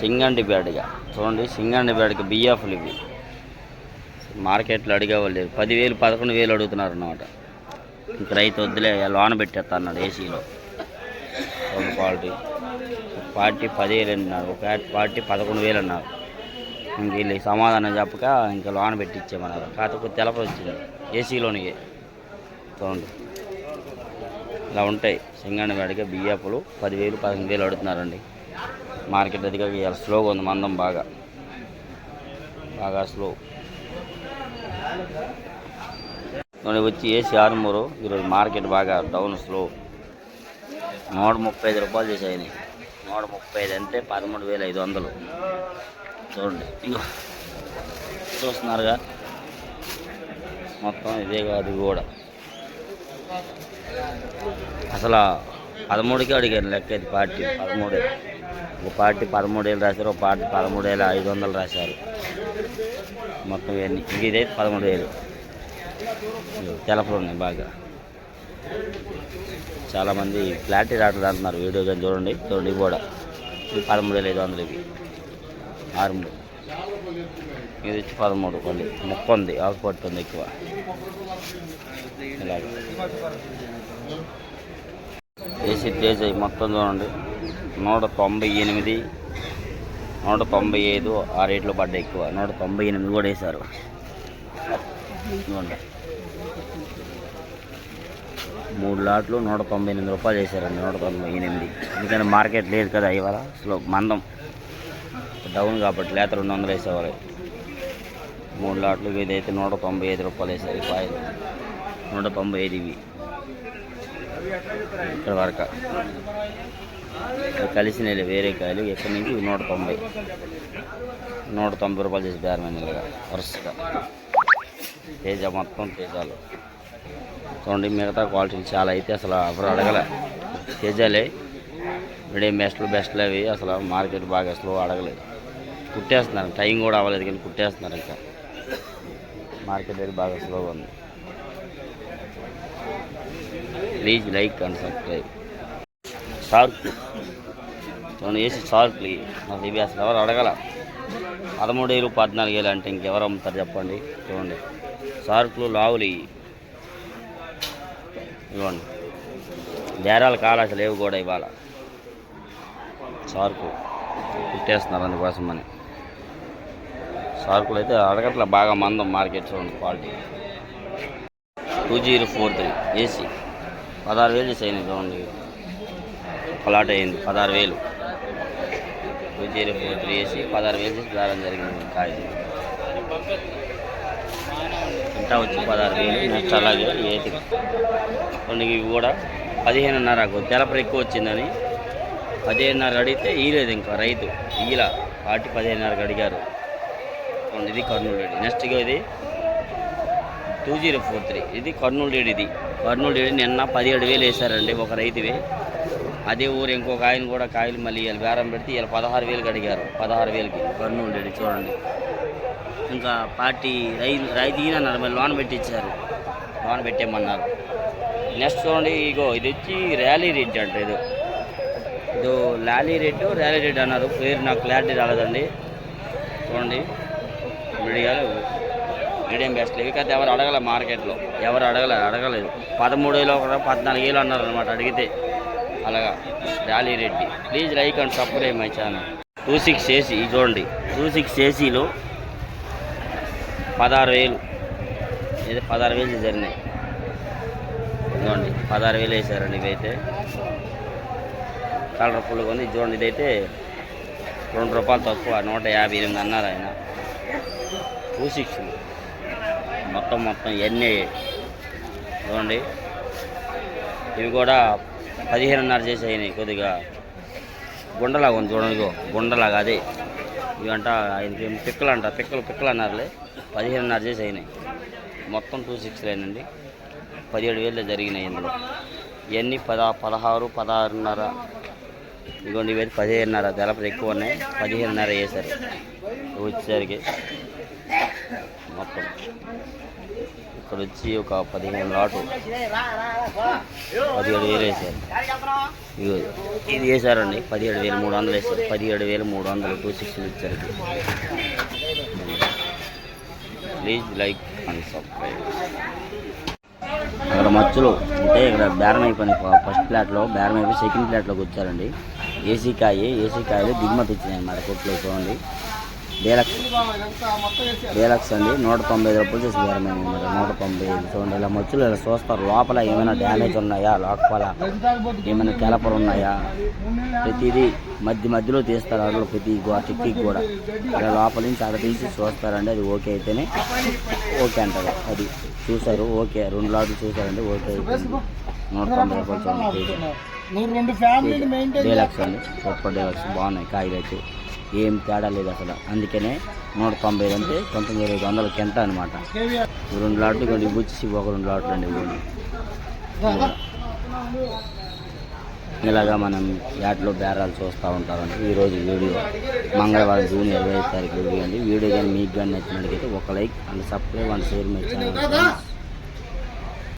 సింగండి బ్యాడ్గా. చూడండి సింగండి బ్యాడ్గా బియ్యఫ్లు ఇవి. మార్కెట్లో అడిగేవాళ్ళు లేదు పదివేలు పదకొండు వేలు అడుగుతున్నారు అన్నమాట ఇంక రైతు వద్దులే లోన పెట్టేస్తా అన్నాడు ఏసీలో. రెండు క్వాలిటీ. పార్టీ పదివేలు అన్నారు. ఒక పార్టీ పదకొండు వేలు అన్నారు. ఇంక వీళ్ళు సమాధానం చెప్పక ఇంకా లోన పెట్టించేమన్నారు కాకపోతే తెలప వచ్చింది. ఏసీలోనికి చూడండి. ఇలా ఉంటాయి. సింగండి బేడగా బియ్యపులు పదివేలు పదకొండు వేలు అడుగుతున్నారండి. మార్కెట్ అదిగా ఇవాళ స్లోగా ఉంది మందం బాగా. బాగా స్లో. నూనె వచ్చి ఏసీ ఆరుమూరు. ఈరోజు మార్కెట్ బాగా డౌన్ స్లో. నూట ముప్పై ఐదు రూపాయలు చేసాయి నూట ముప్పై ఐదు అంటే పదమూడు వేల ఐదు వందలు. చూడండి. ఇంకో చూస్తున్నారుగా. మొత్తం ఇదే కాదు కూడా. అసలు పదమూడుకే అడిగాను లెక్క ఇది పార్టీ. పదమూడే. ఒక పార్టీ పదమూడేళ్ళు రాశారు ఒక పార్టీ పదమూడేళ్ళు ఐదు వందలు రాశారు. మొత్తం ఇవన్నీ. ఇంక ఇదైతే పదమూడు వేలు తెలపలు ఉన్నాయి బాగా. చాలామంది క్లారిటీ రావట్లేదు అంటున్నారు వీడియో కానీ చూడండి చూడండి కూడా. ఇది పదమూడు వేల ఐదు వందలు ఇవి ఆరు మూడు ఇది వచ్చి పదమూడు కొన్ని మొక్క ఉంది ఆకుపట్టు ఉంది ఎక్కువ. ఇలాగ. ఏసీ తేజ్ మొత్తం చూడండి. నూట తొంభై ఎనిమిది నూట తొంభై ఐదు ఆ రేట్లో పడ్డ ఎక్కువ. నూట తొంభై ఎనిమిది కూడా వేశారు. మూడు లాట్లు నూట తొంభై ఎనిమిది రూపాయలు వేశారండి నూట తొంభై ఎనిమిది. ఎందుకంటే మార్కెట్ లేదు కదా ఇవాళ అసలు మందం. డౌన్ కాబట్టి లేత రెండు వందలు వేసేవారు మూడు లాట్లు ఇదైతే నూట తొంభై ఐదు రూపాయలు వేసారు ఈ కాయలు. నూట తొంభై ఐదు ఇవి. ఇక్కడ వరకు. కలిసినవి వేరే కాయలు ఎక్కడి నుంచి? నూట తొంభై. నూట తొంభై రూపాయలు చేసి బేరమైనగా వరుసగా. తేజ మొత్తం తేజాలు. చూడండి మిగతా క్వాలిటీలు చాలా అయితే అసలు ఎవరు అడగల. తేజాలే మీడియం బెస్ట్లు బెస్ట్లు అవి అసలు మార్కెట్ బాగా స్లో అడగలేదు. కుట్టేస్తున్నారు టైం కూడా అవ్వలేదు కానీ కుట్టేస్తున్నారు ఇంకా. మార్కెట్ అయితే బాగా స్లోగా ఉంది. Please like and subscribe. Shark చూడండి వేసి షార్క్లు నాకు ఇవి అసలు ఎవరు అడగల. పదమూడు వేలు పద్నాలుగు వేలు అంటే ఇంకెవరు అమ్ముతారు చెప్పండి. చూడండి షార్క్లు లావులు ఇవి ఇవ్వండి బేరాలు కాలు అసలు లేవు కూడా ఇవాళ. షార్కు కుట్టేస్తున్నారు అందుకోసం అని. షార్కులు అయితే అడగట్ల బాగా మందం మార్కెట్ చూడండి quality. Two zero four three AC. పదహారు వేలు చేసాయి చూడండి ప్లాట్ అయింది పదహారు వేలు. టూ జీరో ఫోర్ త్రీ వేసి పదహారు వేలు చేసి జరిగింది కాయ ఇంకా వచ్చి పదహారు వేలు నెక్స్ట్ అలాగే ఏది కొన్ని ఇవి కూడా పదిహేనున్నరకు తెలపర ఎక్కువ వచ్చిందని పదిహేనున్నర అడిగితే ఈలేదు ఇంకా రైతు. ఈల పాటి పదిహేనున్నరకు అడిగారు. కొన్ని ఇది కర్నూలు రెడ్డి నెక్స్ట్ ఇది. Two zero four three. ఇది కర్నూలు డేడి ఇది. కర్నూలు రెడ్డి నిన్న పదిహేడు వేలు వేశారండి ఒక రైతువే. అదే ఊరు ఇంకొక ఆయన కూడా కాయలు మళ్ళీ వీళ్ళు బేరం పెడితే వీళ్ళు పదహారు వేలకు అడిగారు పదహారు వేలకి. కర్నూలు రెడ్డి చూడండి. ఇంకా పార్టీ రై రైతు ఈయన అన్నారు మళ్ళీ లోన్ పెట్టించారు లోన్ పెట్టేయమన్నారు. నెక్స్ట్ చూడండి ఇగో ఇది వచ్చి ర్యాలీ రెడ్డి అంట ఇది. ఇది లాలీ రెడ్డి ర్యాలీ రెడ్డి అన్నారు. పేరు నాకు క్లారిటీ రాలేదండి. చూడండి. మీడియాలు మీడియం బెస్ట్ లేదు కదా ఎవరు అడగలే మార్కెట్లో. ఎవరు అడగలే అడగలేదు. పదమూడు వేలు ఒక పద్నాలుగు వేలు అన్నారు అనమాట అడిగితే. అలాగా. Rally Reddy. Please like and subscribe my channel. Two six AC చూడండి. టూ సిక్స్ ఏసీలో పదహారు వేలు. ఇది పదహారు వేలు జరిగినాయి చూడండి పదహారు వేలు వేసారండి ఇవైతే కలర్ ఫుల్గా కొని చూడండి ఇదైతే రెండు రూపాయలు తక్కువ నూట యాభై ఎనిమిది అన్నారు ఆయన. Two six. మొత్తం మొత్తం ఇవన్నీ చూడండి ఇవి కూడా పదిహేనున్నర అయినాయి కొద్దిగా. గుండలాగా ఉంది చూడండి గుండలాగా అదే. ఇవంట ఆయనకి పిక్కలు అంట పిక్కలు పిక్కలు అన్నారులే పదిహేనున్నర చేసి అయినాయి మొత్తం టూ సిక్స్ లేనండి పదిహేడు వేలు జరిగినాయి ఇందులో. ఇవన్నీ పద పదహారు పదహారున్నర. ఇదిగోండి ఇవైతే పదిహేనున్నర. తెలపలు ఎక్కువ ఉన్నాయి. పదిహేనున్నర వేశారు వచ్చేసరికి. మొత్తం. ఇక్కడ వచ్చి ఒక పదిహేను లాటు పదిహేడు వేలు వేసారు. ఇది ఇది వేసారండి. పదిహేడు వేలు మూడు వందలు వేసారు. పదిహేడు వేలు మూడు వందలు టూ సిక్స్టీ ఇచ్చారు ప్లీజ్ లైక్ అండ్ సబ్స్క్రైబ్. అక్కడ మచ్చులు అంటే ఇక్కడ బేరం అయిపోయింది. ఫస్ట్ ప్లాట్లో బేరం అయిపోయి సెకండ్ ప్లాట్లోకి వచ్చారండి. ఏసీ కాయ ఏసీ కాయలు దిగుమతి వచ్చినాయి అన్నమాట. కొట్లో చూడండి డేలక్స్. డేలక్స్ అండి. నూట తొంభై ఐదు రూపాయలు చేసి మరి. నూట తొంభై ఐదు చూడండి ఇలా మచ్చులు ఇలా చూస్తారు. లోపల ఏమైనా డ్యామేజ్ ఉన్నాయా? లోపల ఏమైనా క్యాలపర్ ఉన్నాయా? ప్రతిదీ మధ్య మధ్యలో తీస్తారు అరలో ప్రతి టిక్కి కూడా. ఇలా లోపల నుంచి అక్కడ తీసి చూస్తారండి. అది ఓకే అయితేనే ఓకే అంటారు. అది చూసారు ఓకే. రెండు లాట్లు చూసారండి ఓకే నూట తొంభై రూపాయలు చూడండి. డీలక్స్ అండి. Super deluxe. బాగున్నాయి కాయలు అయితే. ఏం తేడా లేదు అసలు. అందుకనే నూట తొంభై ఐదు అంటే పంతొమ్మిది ఇరవై వందల కింద అనమాట రెండు లాట్లు కొన్ని బుచ్చి ఒక రెండు లాట్లు అండి ఇలాగా మనం యాట్లో బేరాలు చూస్తూ ఉంటారండి ఈరోజు వీడియో మంగళవారం జూన్ ఇరవై ఐదు తారీఖు వీడియో అండి. వీడియో కానీ మీకు కానీ నచ్చినట్లయితే ఒక like and subscribe and share me channel.